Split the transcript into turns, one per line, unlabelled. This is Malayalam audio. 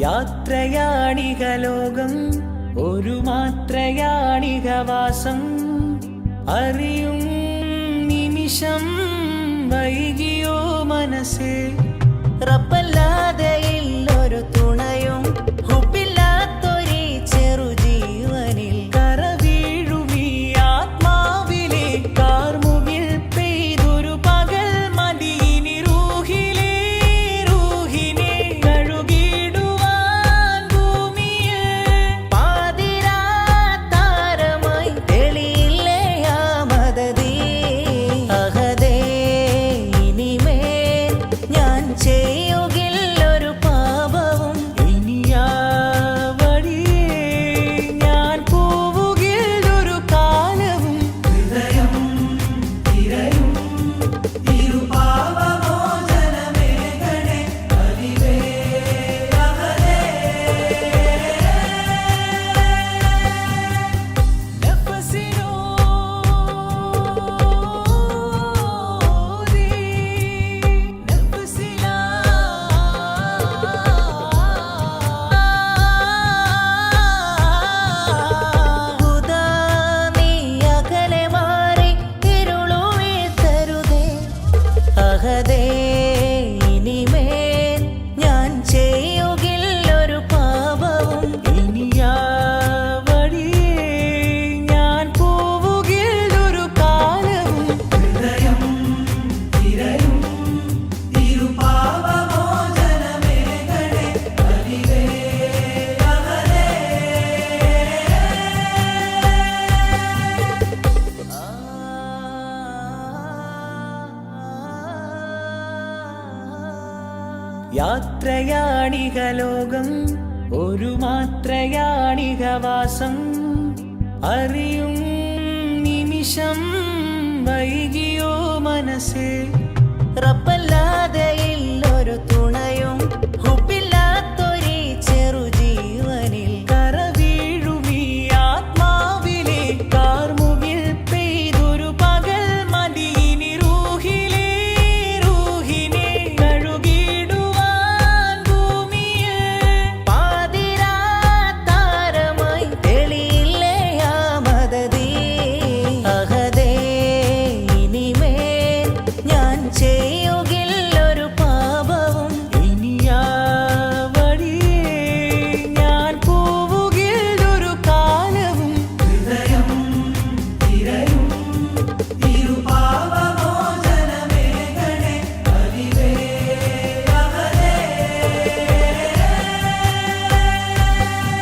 യാത്രയാണിക ലോകം ഒരു മാത്രയാണിക വാസം അറിയും നിമിഷം വൈകിയോ മനസ്സിൽ റപ്പല്ലാതെ യാത്രയാണിക ലോകം ഒരു മാത്രയാണിക വാസം. അറിയും നിമിഷം വൈകിയോ മനസ്സേ.
റപ്പല്ലാതെയില്ലൊരു തുണി